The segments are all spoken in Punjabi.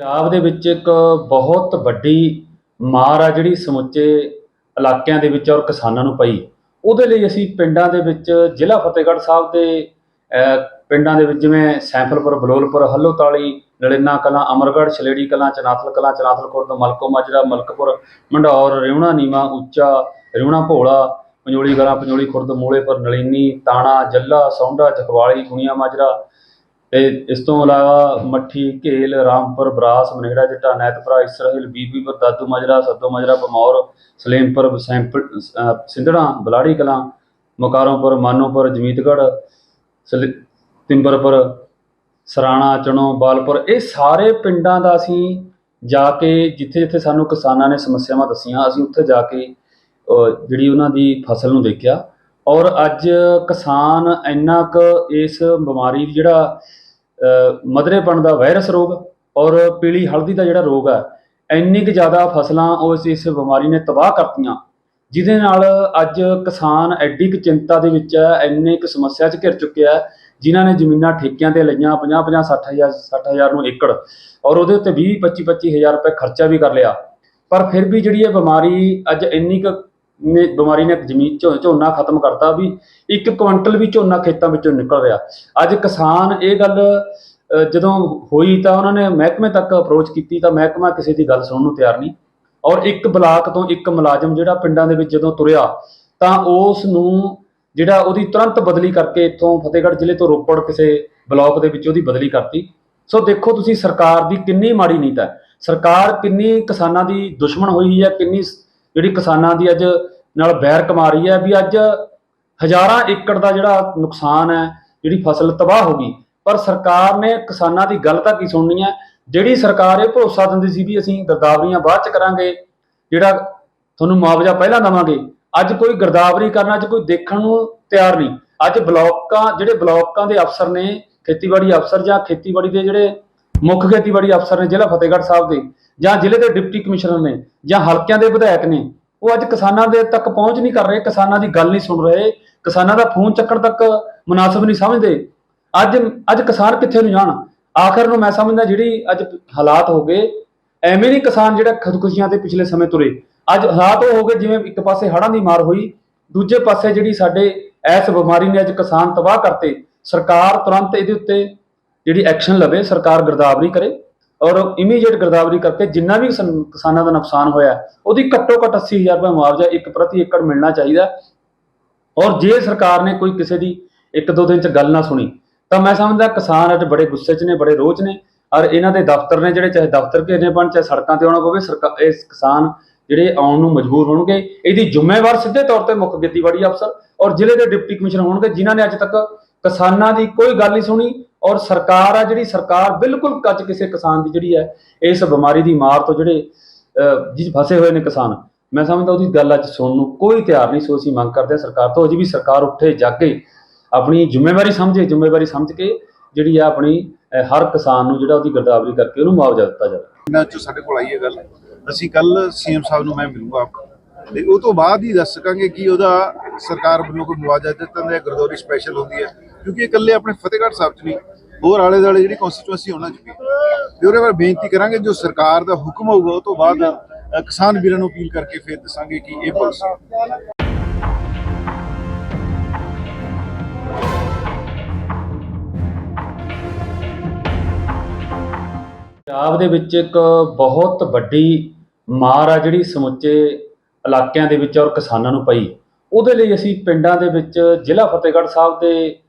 ਪੰਜਾਬ ਦੇ ਵਿੱਚ ਇੱਕ ਬਹੁਤ ਵੱਡੀ ਮਾਰ ਆ ਜਿਹੜੀ ਸਮੁੱਚੇ ਇਲਾਕਿਆਂ ਦੇ ਵਿੱਚ ਔਰ ਕਿਸਾਨਾਂ ਨੂੰ ਪਈ। ਉਹਦੇ ਲਈ ਅਸੀਂ ਪਿੰਡਾਂ ਦੇ ਵਿੱਚ ਜ਼ਿਲ੍ਹਾ ਫਤਿਹਗੜ੍ਹ ਸਾਹਿਬ ਦੇ ਅਹ, ਪਿੰਡਾਂ ਦੇ ਵਿੱਚ ਜਿਵੇਂ ਸੈਂਫਲਪੁਰ ਬਲੋਲਪੁਰ ਹੱਲੋਤਾਲੀ ਨਲਿਨਾ ਕਲਾਂ ਅਮਰਗੜ੍ਹ ਛਲੇੜੀ ਕਲਾਂ ਚਨਾਥਲ ਕਲਾਂ ਚਨਾਥਲ ਖੁਰਦ ਮਲਕੋ ਮਾਜਰਾ ਮਲਕਪੁਰ ਮੰਡੌਰ ਰਿਉਣਾ ਨੀਵਾ ਉੱਚਾ ਰਿਉਣਾ ਭੋਲਾ ਪੰਜੋਲੀ ਕਲਾਂ ਪੰਜੋਲੀ ਖੁਰਦ ਮੂਲੇਪੁਰ ਨਲੀਨੀ ਤਾਣਾ ਜੱਲਾ ਸੌਂਡਾ ਜਖਵਾਲੀ ਗੁਣੀਆਂ ਮਾਜਰਾ ਤੇ ਇਸ ਤੋਂ ਇਲਾਵਾ ਮੱਠੀ, ਘੇਲ, ਰਾਮਪੁਰ, ਬਰਾਸ ਮਨੇੜਾ ਜੱਟਾ, ਨੈਤਪੁਰਾ, ਇਸਰਾਇਲ ਬੀਬੀਪੁਰ ਦਾਦੂ ਮਾਜਰਾ, ਸੱਦੋ ਮਾਜਰਾ, ਬਮੌਰ ਸਲੇਮਪੁਰ ਸੈਂਪਲ ਅਹ ਸਿੰਧੜਾ, ਬਲਾੜੀ ਕਲਾਂ, ਮੁਕਾਰੋਂਪੁਰ, ਮਾਨੋਪੁਰ, ਜਮੀਤਗੜ੍ਹ, ਸਲ- ਤਿੰਬਰਪੁਰ, ਸਰਾਣਾ, ਚਣੋ, ਬਾਲਪੁਰ, ਇਹ ਸਾਰੇ ਪਿੰਡਾਂ ਦਾ ਅਸੀਂ ਜਾ ਕੇ ਜਿੱਥੇ ਜਿੱਥੇ ਸਾਨੂੰ ਕਿਸਾਨਾਂ ਨੇ ਸਮੱਸਿਆਵਾਂ ਦੱਸੀਆਂ, ਅਸੀਂ ਉੱਥੇ ਜਾ ਕੇ ਜਿਹੜੀ ਉਹਨਾਂ ਦੀ ਫਸਲ ਨੂੰ ਦੇਖਿਆ। ਔਰ ਅੱਜ ਕਿਸਾਨ ਇੰਨਾ ਕੁ ਇਸ ਬਿਮਾਰੀ ਜਿਹੜਾ ਮਧਰੇਪਣ ਦਾ ਵਾਇਰਸ ਰੋਗ ਔਰ ਪੀਲੀ ਹਲਦੀ ਦਾ ਜਿਹੜਾ ਰੋਗ ਹੈ ਇੰਨੀ ਕੁ ਜ਼ਿਆਦਾ ਫਸਲਾਂ ਉਸ ਇਸ ਬਿਮਾਰੀ ਨੇ ਤਬਾਹ ਕਰਤੀਆਂ, ਜਿਹਦੇ ਨਾਲ ਅੱਜ ਕਿਸਾਨ ਐਡੀ ਕੁ ਚਿੰਤਾ ਦੇ ਵਿੱਚ ਹੈ ਇੰਨੇ ਕੁ ਸਮੱਸਿਆ 'ਚ ਘਿਰ ਚੁੱਕਿਆ ਹੈ ਜਿਨ੍ਹਾਂ ਨੇ ਜ਼ਮੀਨਾਂ ਠੇਕਿਆਂ ਤੇ ਲਈਆਂ 50 50 60 ਹਜ਼ਾਰ 60 ਹਜ਼ਾਰ ਨੂੰ ਏਕੜ, ਔਰ ਉਹਦੇ ਉੱਤੇ 20 25 25 ਹਜ਼ਾਰ ਰੁਪਏ ਖਰਚਾ ਵੀ ਕਰ ਲਿਆ। ਪਰ ਫਿਰ ਵੀ ਜਿਹੜੀ ਇਹ ਬਿਮਾਰੀ ਅੱਜ ਇੰਨੀ ਕੁ ਨੇ ਬਿਮਾਰੀ ਨੇ ਜ਼ਮੀਨ ਝੋ- ਝੋਨਾ ਖਤਮ ਕਰਤਾ ਵੀ ਇੱਕ ਕੁਇੰਟਲ ਵੀ ਝੋਨਾ ਖੇਤਾਂ ਵਿੱਚੋਂ ਨਿਕਲ ਰਿਹਾ। ਅੱਜ ਕਿਸਾਨ ਇਹ ਗੱਲ ਜਦੋਂ ਹੋਈ ਤਾਂ ਉਹਨਾਂ ਨੇ ਮਹਿਕਮੇ ਤੱਕ ਅਪਰੋਚ ਕੀਤੀ ਤਾਂ ਮਹਿਕਮਾ ਕਿਸੇ ਦੀ ਗੱਲ ਸੁਣਨ ਨੂੰ ਤਿਆਰ ਨਹੀਂ। ਔਰ ਇੱਕ ਬਲਾਕ ਤੋਂ ਇੱਕ ਮੁਲਾਜ਼ਮ ਜਿਹੜਾ ਪਿੰਡਾਂ ਦੇ ਵਿੱਚ ਜਦੋਂ ਤੁਰਿਆ ਤਾਂ ਉਸ ਨੂੰ ਜਿਹੜਾ ਉਹਦੀ ਤੁਰੰਤ ਬਦਲੀ ਕਰਕੇ ਇੱਥੋਂ ਫਤਿਹਗੜ੍ਹ ਜ਼ਿਲ੍ਹੇ ਤੋਂ ਰੋਪੜ ਕਿਸੇ ਬਲਾਕ ਦੇ ਵਿੱਚ ਉਹਦੀ ਬਦਲੀ ਕਰਤੀ। ਸੋ ਦੇਖੋ ਤੁਸੀਂ ਸਰਕਾਰ ਦੀ ਕਿੰਨੀ ਮਾੜੀ ਨੀਤ ਹੈ। ਸਰਕਾਰ ਕਿੰਨੀ ਕਿਸਾਨਾਂ ਦੀ ਦੁਸ਼ਮਣ ਹੋਈ ਹੈ, ਕਿੰਨੀ ਜਿਹੜੀ ਕਿਸਾਨਾਂ ਦੀ ਅੱਜ ਨਾਲ ਬੈਰ ਕਮਾ ਰਹੀ ਹੈ ਵੀ ਅੱਜ ਹਜ਼ਾਰਾਂ ਏਕੜ ਦਾ ਜਿਹੜਾ ਨੁਕਸਾਨ ਹੈ, ਜਿਹੜੀ ਫਸਲ ਤਬਾਹ ਹੋ ਗਈ। ਪਰ ਸਰਕਾਰ ਨੇ ਕਿਸਾਨਾਂ ਦੀ ਗੱਲ ਤਾਂ ਕੀ ਸੁਣਨੀ ਹੈ? ਜਿਹੜੀ ਸਰਕਾਰ ਇਹ ਭਰੋਸਾ ਦਿੰਦੀ ਸੀ ਵੀ ਅਸੀਂ ਗਰਦਾਵਰੀਆਂ ਬਾਅਦ ਚ ਕਰਾਂਗੇ, ਜਿਹੜਾ ਤੁਹਾਨੂੰ ਮੁਆਵਜ਼ਾ ਪਹਿਲਾਂ ਦੇਵਾਂਗੇ, ਅੱਜ ਕੋਈ ਗਰਦਾਵਰੀ ਕਰਨਾ, ਅੱਜ ਕੋਈ ਦੇਖਣ ਨੂੰ ਤਿਆਰ ਨਹੀਂ। ਅੱਜ ਬਲਾਕਾਂ, ਜਿਹੜੇ ਬਲਾਕਾਂ ਦੇ ਅਫਸਰ ਨੇ, ਖੇਤੀਬਾੜੀ ਅਫਸਰ ਜਾਂ ਖੇਤੀਬਾੜੀ ਦੇ ਜਿਹੜੇ ਮੁੱਖ ਖੇਤੀਬਾੜੀ ਅਫਸਰ ਨੇ, ਜ਼ਿਲ੍ਹਾ ਫਤਿਹਗੜ੍ਹ ਸਾਹਿਬ ਦੇ ਜਾਂ ਜ਼ਿਲ੍ਹੇ ਦੇ ਡਿਪਟੀ ਕਮਿਸ਼ਨਰ ਨੇ ਜਾਂ ਹਲਕਿਆਂ ਦੇ ਵਿਧਾਇਕ ਨੇ, ਉਹ ਅੱਜ ਕਿਸਾਨਾਂ ਦੇ ਤੱਕ ਪਹੁੰਚ ਨਹੀਂ ਕਰ ਰਹੇ, ਕਿਸਾਨਾਂ ਦੀ ਗੱਲ ਨਹੀਂ ਸੁਣ ਰਹੇ, ਕਿਸਾਨਾਂ ਦਾ ਫੋਨ ਚੱਕਣ ਤੱਕ ਮੁਨਾਸਬ ਨਹੀਂ ਸਮਝਦੇ। ਅੱਜ ਅੱਜ ਕਿਸਾਨ ਕਿੱਥੇ ਨੂੰ ਜਾਣ? ਆਖਰ ਨੂੰ ਮੈਂ ਸਮਝਦਾ ਜਿਹੜੀ ਅੱਜ ਹਾਲਾਤ ਹੋ ਗਏ, ਐਵੇਂ ਨਹੀਂ ਕਿਸਾਨ ਜਿਹੜਾ ਖੁਦਕੁਸ਼ੀਆਂ ਤੇ ਪਿਛਲੇ ਸਮੇਂ ਤੁਰੇ। ਅੱਜ ਹਾਲਾਤ ਉਹ ਹੋ ਗਏ ਜਿਵੇਂ ਇੱਕ ਪਾਸੇ ਹੜ੍ਹਾਂ ਦੀ ਮਾਰ ਹੋਈ, ਦੂਜੇ ਪਾਸੇ ਜਿਹੜੀ ਸਾਡੇ ਐਸ ਬਿਮਾਰੀ ਨੇ ਅੱਜ ਕਿਸਾਨ ਤਬਾਹ ਕਰਤੇ, ਸਰਕਾਰ ਤੁਰੰਤ ਇਹਦੇ ਉੱਤੇ ਜਿਹੜੀ ਐਕਸ਼ਨ ਲਵੇ, ਸਰਕਾਰ ਗਰਦਾਵਰੀ ਕਰੇ। ਔਰ ਇਮੀਡੀਏਟ ਗਰਦਾਵਰੀ ਕਰਕੇ ਜਿੰਨਾ ਵੀ ਕਿਸਾਨ- ਕਿਸਾਨਾਂ ਦਾ ਨੁਕਸਾਨ ਹੋਇਆ, ਉਹਦੀ ਘੱਟੋ ਘੱਟ 80000 ਰੁਪਏ ਮੁਆਵਜ਼ਾ ਇੱਕ ਪ੍ਰਤੀ ਏਕੜ ਮਿਲਣਾ ਚਾਹੀਦਾ। ਔਰ ਜੇ ਸਰਕਾਰ ਨੇ ਕੋਈ ਕਿਸੇ ਦੀ ਇੱਕ ਦੋ ਦਿਨ ਚ ਗੱਲ ਨਾ ਸੁਣੀ, ਤਾਂ ਮੈਂ ਸਮਝਦਾ ਕਿਸਾਨ ਅੱਜ ਬੜੇ ਗੁੱਸੇ 'ਚ ਨੇ, ਬੜੇ ਰੋਹ 'ਚ ਨੇ। ਔਰ ਇਹਨਾਂ ਦੇ ਦਫ਼ਤਰ ਨੇ ਜਿਹੜੇ, ਚਾਹੇ ਦਫ਼ਤਰ ਘੇਰਨੇ ਬਣ ਚਾਹੇ ਸੜਕਾਂ ਤੇ ਆਉਣਾ ਪਵੇ ਸਰਕਾਰ ਇਹ ਕਿਸਾਨ ਜਿਹੜੇ ਆਉਣ ਨੂੰ ਮਜਬੂਰ ਹੋਣਗੇ। ਇਹਦੀ ਜ਼ਿੰਮੇਵਾਰ ਸਿੱਧੇ ਤੌਰ ਤੇ ਮੁੱਖ ਖੇਤੀਬਾੜੀ ਅਫਸਰ ਔਰ ਜ਼ਿਲ੍ਹੇ ਦੇ ਡਿਪਟੀ ਕਮਿਸ਼ਨਰ ਹੋਣਗੇ, ਜਿਨ੍ਹਾਂ ਨੇ ਅੱਜ ਤੱਕ ਕਿਸਾਨਾਂ ਦੀ ਕੋਈ ਗੱਲ ਨਹੀਂ ਸੁਣੀ ਔਰ ਸਰਕਾਰ ਆ ਜਿਹੜੀ ਸਰਕਾਰ ਬਿਲਕੁਲ ਕੱਚ ਕਿਸੇ ਕਿਸਾਨ ਦੀ ਜਿਹੜੀ ਹੈ ਇਸ ਬਿਮਾਰੀ ਦੀ ਮਾਰ ਤੋਂ ਜਿਹੜੇ ਅਹ, ਫਸੇ ਹੋਏ ਨੇ ਕਿਸਾਨ ਮੈਂ ਸਮਝਦਾ ਉਹਦੀ ਗੱਲ ਅੱਜ ਸੁਣਨ ਨੂੰ ਕੋਈ ਤਿਆਰ ਨਹੀਂ ਸੋ ਅਸੀਂ ਮੰਗ ਕਰਦੇ ਸਰਕਾਰ ਤੋਂ ਅਜੇ ਵੀ ਸਰਕਾਰ ਉੱਠੇ ਜਾਗੇ ਆਪਣੀ ਜ਼ਿੰਮੇਵਾਰੀ ਸਮਝੇ ਜ਼ਿੰਮੇਵਾਰੀ ਸਮਝ ਕੇ ਜਿਹੜੀ ਆ ਆਪਣੀ ਹਰ ਕਿਸਾਨ ਨੂੰ ਜਿਹੜਾ ਉਹਦੀ ਗਰਦਾਵਰੀ ਕਰਕੇ ਉਹਨੂੰ ਮੁਆਵਜ਼ਾ ਦਿੱਤਾ ਜਾਵੇ। ਇਹਨਾਂ ਚ ਸਾਡੇ ਕੋਲ ਆਈ ਹੈ ਗੱਲ। ਅਸੀਂ ਕੱਲ ਸੀਐਮ ਸਾਹਿਬ ਨੂੰ ਮੈਂ ਮਿਲੂੰਗਾ ਤੇ ਉਹ ਤੋਂ ਬਾਅਦ ਹੀ ਦੱਸ ਸਕਾਂਗੇ ਕਿ ਉਹਦਾ ਸਰਕਾਰ ਵੱਲੋਂ ਕੋਈ ਮੁਆਵਜ਼ਾ ਦਿੱਤਾ ਜਾਂਦਾ ਹੈ ਗਰਦੌਰੀ ਸਪੈਸ਼ਲ ਹੁੰਦੀ ਹੈ। ਕਿਉਂਕਿ ਇਕੱਲੇ ਆਪਣੇ ਫਤਿਹਗੜ੍ਹ ਸਾਹਿਬ ਚ ਨਹੀਂ, ਹੋਰ ਆਲੇ ਦੁਆਲੇ ਜਿਹੜੀ ਕਨਸਟੀਟੂਐਂਸੀ ਉਹਨਾਂ ਚ ਵੀ। ਤੇ ਉਹਦੇ ਬਾਰੇ ਬੇਨਤੀ ਕਰਾਂਗੇ, ਜੋ ਸਰਕਾਰ ਦਾ ਹੁਕਮ ਹੋਊਗਾ, ਉਹ ਤੋਂ ਬਾਅਦ ਕਿਸਾਨ ਵੀਰਾਂ ਨੂੰ ਅਪੀਲ ਕਰਕੇ ਫਿਰ ਦੱਸਾਂਗੇ ਕਿ ਇਹ ਪਾਲਿਸੀ ਪੰਜਾਬ ਦੇ ਵਿੱਚ ਇੱਕ ਬਹੁਤ ਵੱਡੀ ਮਾਰ ਆ ਜਿਹੜੀ ਸਮੁੱਚੇ ਇਲਾਕਿਆਂ ਦੇ ਵਿੱਚ ਔਰ ਕਿਸਾਨਾਂ ਨੂੰ ਪਈ। ਉਹਦੇ ਲਈ ਅਸੀਂ ਪਿੰਡਾਂ ਦੇ ਵਿੱਚ ਜ਼ਿਲ੍ਹਾ ਫਤਿਹਗੜ੍ਹ ਸਾਹਿਬ ਦੇ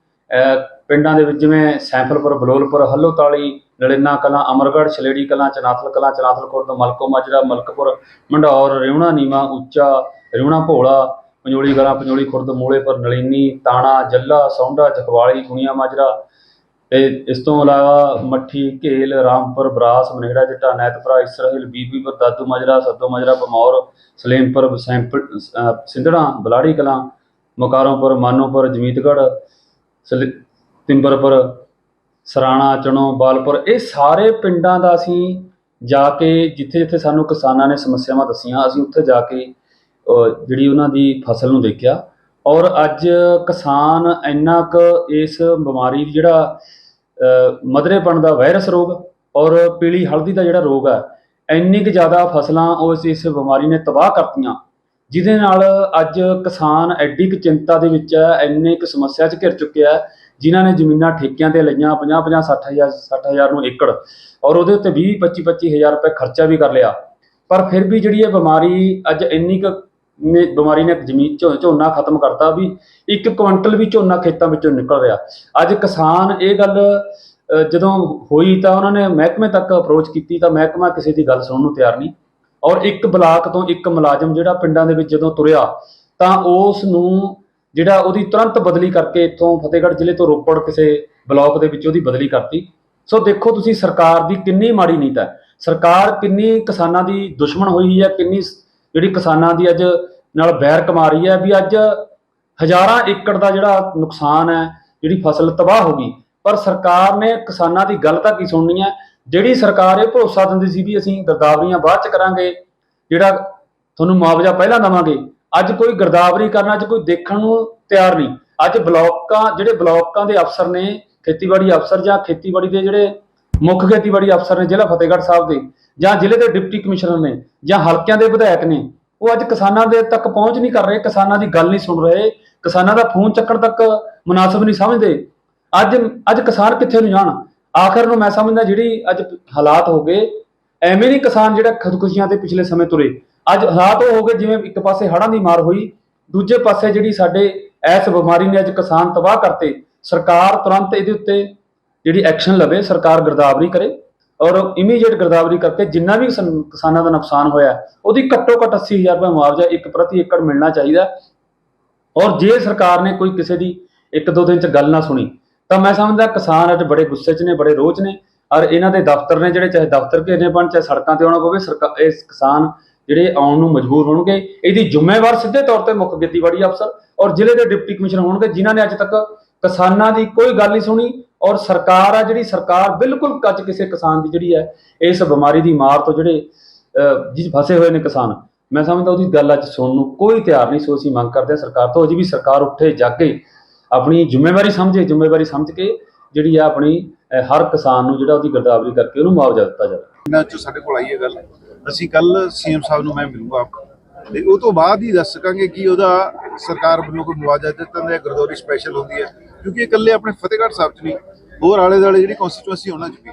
ਪਿੰਡਾਂ ਦੇ ਵਿੱਚ ਜਿਵੇਂ ਸੈਂਪਲਪੁਰ ਬਲੋਲਪੁਰ, ਹੱਲੋਤਾਲੀ ਨਲਿਨਾ ਕਲਾਂ, ਅਮਰਗੜ੍ਹ, ਛਲੇੜੀ ਕਲਾਂ, ਚਨਾਥਲ ਕਲਾਂ ਚਨਾਥਲ ਖੁਰਦ ਮਲਕੋ ਮਾਜਰਾ, ਮਲਕਪੁਰ, ਮੰਡੌਰ, ਰਿਉਣਾ ਨੀਵਾ ਉੱਚਾ, ਰਿਉਣਾ, ਭੋਲਾ, ਪੰਜੋਲੀ ਕਲਾਂ ਪੰਜੋਲੀ ਖੁਰਦ, ਮੂਲੇਪੁਰ, ਨਲੀਨੀ, ਤਾਣਾ, ਜੱਲਾ, ਸੌਂਡਾ, ਜਖਵਾਲੀ, ਗੁਣੀਆਂ ਮਾਜਰਾ। ਤੇ ਇਸ ਤੋਂ ਇਲਾਵਾ ਮੱਠੀ, ਘੇਲ, ਰਾਮਪੁਰ, ਬਰਾਸ, ਮਨੇੜਾ, ਜੱਟਾ, ਨੈਤਪੁਰਾ, ਇਸਰਾਇਲ, ਬੀਬੀਪੁਰ, ਦਾਦੂ ਮਾਜਰਾ, ਸੱਦੋ ਮਾਜਰਾ, ਬਮੌਰ, ਸਲੇਮਪੁਰ, ਸੈਂਪਲ, ਅਹ ਸਿੰਧੜਾ ਬਲਾੜੀ ਕਲਾਂ, ਮੁਕਾਰੋਂਪੁਰ, ਮਾਨੋਪੁਰ, ਜਮੀਤਗੜ੍ਹ ਸਲ- ਤਿੰਬਰਪੁਰ, ਸਰਾਣਾ, ਚਣੋ, ਬਾਲਪੁਰ, ਇਹ ਸਾਰੇ ਪਿੰਡਾਂ ਦਾ ਅਸੀਂ ਜਾ ਕੇ ਜਿੱਥੇ ਜਿੱਥੇ ਸਾਨੂੰ ਕਿਸਾਨਾਂ ਨੇ ਸਮੱਸਿਆਵਾਂ ਦੱਸੀਆਂ, ਅਸੀਂ ਉੱਥੇ ਜਾ ਕੇ ਜਿਹੜੀ ਉਹਨਾਂ ਦੀ ਫਸਲ ਨੂੰ ਦੇਖਿਆ। ਔਰ ਅੱਜ ਕਿਸਾਨ ਇੰਨਾ ਕੁ ਇਸ ਬਿਮਾਰੀ ਜਿਹੜਾ, ਅਹ ਮਧਰੇਪਣ ਦਾ ਵਾਇਰਸ ਰੋਗ ਔਰ ਪੀਲੀ ਹਲਦੀ ਦਾ ਜਿਹੜਾ ਰੋਗ ਹੈ, ਇੰਨੀ ਕੁ ਜ਼ਿਆਦਾ ਫਸਲਾਂ ਉਸ ਇਸ ਬਿਮਾਰੀ ਨੇ ਤਬਾਹ ਕਰਤੀਆਂ। ਜਿਹਦੇ ਨਾਲ ਅੱਜ ਕਿਸਾਨ ਐਡੀ ਕੁ ਚਿੰਤਾ ਦੇ ਵਿੱਚ ਹੈ, ਇੰਨੇ ਕੁ ਸਮੱਸਿਆ 'ਚ ਘਿਰ ਚੁੱਕਿਆ ਹੈ, ਜਿਨ੍ਹਾਂ ਨੇ ਜ਼ਮੀਨਾਂ ਠੇਕਿਆਂ ਤੇ ਲਈਆਂ 50 50 60 ਹਜ਼ਾਰ 60 ਹਜ਼ਾਰ ਨੂੰ ਏਕੜ, ਔਰ ਉਹਦੇ ਉੱਤੇ 20 25 25 ਹਜ਼ਾਰ ਰੁਪਏ ਖਰਚਾ ਵੀ ਕਰ ਲਿਆ। ਪਰ ਫਿਰ ਵੀ ਜਿਹੜੀ ਇਹ ਬਿਮਾਰੀ ਅੱਜ ਇੰਨੀ ਕੁ ਨੇ, ਬਿਮਾਰੀ ਨੇ ਜ਼ਮੀਨ ਝੋ- ਝੋਨਾ ਖਤਮ ਕਰਤਾ ਵੀ ਇੱਕ ਕੁਇੰਟਲ ਵੀ ਝੋਨਾ ਖੇਤਾਂ ਵਿੱਚੋਂ ਨਿਕਲ ਰਿਹਾ। ਅੱਜ ਕਿਸਾਨ ਇਹ ਗੱਲ ਜਦੋਂ ਹੋਈ ਤਾਂ ਉਹਨਾਂ ਨੇ ਮਹਿਕਮੇ ਤੱਕ ਅਪਰੋਚ ਕੀਤੀ ਤਾਂ ਮਹਿਕਮਾ ਕਿਸੇ ਦੀ ਗੱਲ ਸੁਣਨ ਨੂੰ ਤਿਆਰ ਨਹੀਂ। ਔਰ ਇੱਕ ਬਲਾਕ ਤੋਂ ਇੱਕ ਮੁਲਾਜ਼ਮ ਜਿਹੜਾ ਪਿੰਡਾਂ ਦੇ ਵਿੱਚ ਜਦੋਂ ਤੁਰਿਆ, ਤਾਂ ਉਸ ਨੂੰ ਜਿਹੜਾ ਉਹਦੀ ਤੁਰੰਤ ਬਦਲੀ ਕਰਕੇ ਇੱਥੋਂ ਫਤਿਹਗੜ੍ਹ ਜ਼ਿਲ੍ਹੇ ਤੋਂ ਰੋਪੜ ਕਿਸੇ ਬਲਾਕ ਦੇ ਵਿੱਚ ਉਹਦੀ ਬਦਲੀ ਕਰਤੀ। ਸੋ ਦੇਖੋ ਤੁਸੀਂ ਸਰਕਾਰ ਦੀ ਕਿੰਨੀ ਮਾੜੀ ਨੀਤ ਹੈ। ਸਰਕਾਰ ਕਿੰਨੀ ਕਿਸਾਨਾਂ ਦੀ ਦੁਸ਼ਮਣ ਹੋਈ ਹੈ, ਕਿੰਨੀ ਜਿਹੜੀ ਕਿਸਾਨਾਂ ਦੀ ਅੱਜ ਨਾਲ ਬੈਰ ਕਮਾ ਰਹੀ ਹੈ ਵੀ ਅੱਜ ਹਜ਼ਾਰਾਂ ਏਕੜ ਦਾ ਜਿਹੜਾ ਨੁਕਸਾਨ ਹੈ, ਜਿਹੜੀ ਫਸਲ ਤਬਾਹ ਹੋ ਗਈ। ਪਰ ਸਰਕਾਰ ਨੇ ਕਿਸਾਨਾਂ ਦੀ ਗੱਲ ਤਾਂ ਕੀ ਸੁਣਨੀ ਹੈ? ਜਿਹੜੀ ਸਰਕਾਰ ਇਹ ਭਰੋਸਾ ਦਿੰਦੀ ਸੀ ਵੀ ਅਸੀਂ ਗਰਦਾਵਰੀਆਂ ਬਾਅਦ ਚ ਕਰਾਂਗੇ, ਜਿਹੜਾ ਤੁਹਾਨੂੰ ਮੁਆਵਜ਼ਾ ਪਹਿਲਾਂ ਦੇਵਾਂਗੇ, ਅੱਜ ਕੋਈ ਗਰਦਾਵਰੀ ਕਰਨ, ਅੱਜ ਕੋਈ ਦੇਖਣ ਨੂੰ ਤਿਆਰ ਨਹੀਂ। ਅੱਜ ਬਲਾਕਾਂ, ਜਿਹੜੇ ਬਲਾਕਾਂ ਦੇ ਅਫਸਰ ਨੇ, ਖੇਤੀਬਾੜੀ ਅਫਸਰ ਜਾਂ ਖੇਤੀਬਾੜੀ ਦੇ ਜਿਹੜੇ ਮੁੱਖ ਖੇਤੀਬਾੜੀ ਅਫਸਰ ਨੇ, ਜ਼ਿਲ੍ਹਾ ਫਤਿਹਗੜ੍ਹ ਸਾਹਿਬ ਦੇ, ਜਾਂ ਜ਼ਿਲ੍ਹੇ ਦੇ ਡਿਪਟੀ ਕਮਿਸ਼ਨਰ ਨੇ, ਜਾਂ ਹਲਕਿਆਂ ਦੇ ਵਿਧਾਇਕ ਨੇ, ਉਹ ਅੱਜ ਕਿਸਾਨਾਂ ਦੇ ਤੱਕ ਪਹੁੰਚ ਨਹੀਂ ਕਰ ਰਹੇ, ਕਿਸਾਨਾਂ ਦੀ ਗੱਲ ਨਹੀਂ ਸੁਣ ਰਹੇ, ਕਿਸਾਨਾਂ ਦਾ ਫੋਨ ਚੱਕਣ ਤੱਕ ਮੁਨਾਸਬ ਨਹੀਂ ਸਮਝਦੇ। ਅੱਜ ਅੱਜ ਕਿਸਾਨ ਕਿੱਥੇ ਨੂੰ ਜਾਣ? ਆਖਰ ਨੂੰ ਮੈਂ ਸਮਝਦਾ ਜਿਹੜੀ ਅੱਜ ਹਾਲਾਤ ਹੋ ਗਏ, ਐਵੇਂ ਨਹੀਂ ਕਿਸਾਨ ਜਿਹੜਾ ਖੁਦਕੁਸ਼ੀਆਂ ਤੇ ਪਿਛਲੇ ਸਮੇਂ ਤੁਰੇ। ਅੱਜ ਹਾਲਾਤ ਉਹ ਹੋ ਗਏ ਜਿਵੇਂ ਇੱਕ ਪਾਸੇ ਹੜ੍ਹਾਂ ਦੀ ਮਾਰ ਹੋਈ, ਦੂਜੇ ਪਾਸੇ ਜਿਹੜੀ ਸਾਡੇ ਐਸ ਬਿਮਾਰੀ ਨੇ ਅੱਜ ਕਿਸਾਨ ਤਬਾਹ ਕਰਤੇ, ਸਰਕਾਰ ਤੁਰੰਤ ਇਹਦੇ ਉੱਤੇ ਜਿਹੜੀ ਐਕਸ਼ਨ ਲਵੇ, ਸਰਕਾਰ ਗਰਦਾਵਰੀ ਕਰੇ ਔਰ ਇਮੀਡੀਏਟ ਗਰਦਾਵਰੀ ਕਰਕੇ ਜਿੰਨਾ ਵੀ ਕਿਸਾਨਾਂ ਦਾ ਨੁਕਸਾਨ ਹੋਇਆ, ਉਹਦੀ ਘੱਟੋ ਘੱਟ 80000 ਰੁਪਏ ਮੁਆਵਜ਼ਾ ਇੱਕ ਪ੍ਰਤੀ ਏਕੜ ਮਿਲਣਾ ਚਾਹੀਦਾ। ਔਰ ਜੇ ਸਰਕਾਰ ਨੇ ਕੋਈ ਕਿਸੇ ਦੀ ਇੱਕ ਦੋ ਦਿਨ ਚ ਗੱਲ ਨਾ ਸੁਣੀ ਤਾਂ ਮੈਂ ਸਮਝਦਾ ਕਿਸਾਨ ਅੱਜ ਬੜੇ ਗੁੱਸੇ 'ਚ ਨੇ ਬੜੇ ਰੋਹ 'ਚ ਨੇ ਔਰ ਇਹਨਾਂ ਦੇ ਦਫ਼ਤਰ ਨੇ ਜਿਹੜੇ ਚਾਹੇ ਦਫ਼ਤਰ ਘੇਰਨੇ ਬਣ ਚਾਹੇ ਸੜਕਾਂ ਤੇ ਆਉਣਾ ਪਵੇ ਸਰਕਾਰ ਇਸ ਕਿਸਾਨ ਜਿਹੜੇ ਆਉਣ ਨੂੰ ਮਜਬੂਰ ਹੋਣਗੇ ਇਹਦੀ ਜ਼ਿੰਮੇਵਾਰ ਸਿੱਧੇ ਤੌਰ ਤੇ ਮੁੱਖ ਖੇਤੀਬਾੜੀ ਅਫਸਰ ਔਰ ਜ਼ਿਲ੍ਹੇ ਦੇ ਡਿਪਟੀ ਕਮਿਸ਼ਨਰ ਹੋਣਗੇ ਜਿਨ੍ਹਾਂ ਨੇ ਅੱਜ ਤੱਕ ਕਿਸਾਨਾਂ ਦੀ ਕੋਈ ਗੱਲ ਨਹੀਂ ਸੁਣੀ ਔਰ ਸਰਕਾਰ ਆ ਜਿਹੜੀ ਸਰਕਾਰ ਬਿਲਕੁਲ ਕੱਚ ਕਿਸੇ ਕਿਸਾਨ ਦੀ ਜਿਹੜੀ ਹੈ ਇਸ ਬਿਮਾਰੀ ਦੀ ਮਾਰ ਤੋਂ ਜਿਹੜੇ ਅਹ, ਜਿਹ ਫਸੇ ਹੋਏ ਨੇ ਕਿਸਾਨ ਮੈਂ ਸਮਝਦਾ ਉਹਦੀ ਗੱਲ ਅੱਜ ਸੁਣਨ ਨੂੰ ਕੋਈ ਤਿਆਰ ਨਹੀਂ ਸੋ ਅਸੀਂ ਮੰਗ ਕਰਦੇ ਹਾਂ ਸਰਕਾਰ ਤੋਂ ਅਜੇ ਵੀ ਸਰਕਾਰ ਉੱਠੇ ਜਾਗੇ ਆਪਣੀ ਜ਼ਿੰਮੇਵਾਰੀ ਸਮਝੇ ਜ਼ਿੰਮੇਵਾਰੀ ਸਮਝ ਕੇ ਜਿਹੜੀ ਆ ਆਪਣੀ ਹਰ ਕਿਸਾਨ ਨੂੰ ਜਿਹੜਾ ਉਹਦੀ ਗਰਦਾਵਰੀ ਕਰਕੇ ਉਹਨੂੰ ਮੁਆਵਜ਼ਾ ਦਿੱਤਾ ਜਾਵੇ। ਇਹਨਾਂ ਚ ਸਾਡੇ ਕੋਲ ਆਈ ਹੈ ਗੱਲ। ਅਸੀਂ ਕੱਲ ਸੀਐਮ ਸਾਹਿਬ ਨੂੰ ਮੈਂ ਮਿਲੂੰਗਾ ਤੇ ਉਹ ਤੋਂ ਬਾਅਦ ਹੀ ਦੱਸ ਸਕਾਂਗੇ ਕਿ ਉਹਦਾ ਸਰਕਾਰ ਵੱਲੋਂ ਕੋਈ ਮੁਆਵਜ਼ਾ ਦਿੱਤਾ ਜਾਂਦਾ ਗਰਦੌਰੀ ਸਪੈਸ਼ਲ ਹੁੰਦੀ ਹੈ। ਕਿਉਂਕਿ ਇਹ ਇਕੱਲੇ ਆਪਣੇ ਫਤਿਹਗੜ੍ਹ ਸਾਹਿਬ ਚ ਨਹੀਂ, ਹੋਰ ਆਲੇ ਦੁਆਲੇ ਜਿਹੜੀ ਕਨਸਟੀਟੂਐਂਸੀ ਉਹਨਾਂ ਚ ਵੀ।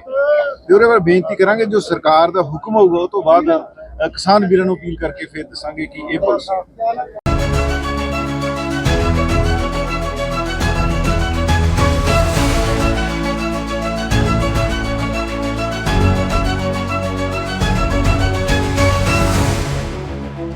ਤੇ ਉਹਦੇ ਬਾਰੇ ਬੇਨਤੀ ਕਰਾਂਗੇ, ਜੋ ਸਰਕਾਰ ਦਾ ਹੁਕਮ ਹੋਊਗਾ, ਉਹ ਤੋਂ ਬਾਅਦ ਕਿਸਾਨ ਵੀਰਾਂ ਨੂੰ ਅਪੀਲ ਕਰਕੇ ਫਿਰ ਦੱਸਾਂਗੇ ਕਿ ਇਹ ਪਾਲਿਸੀ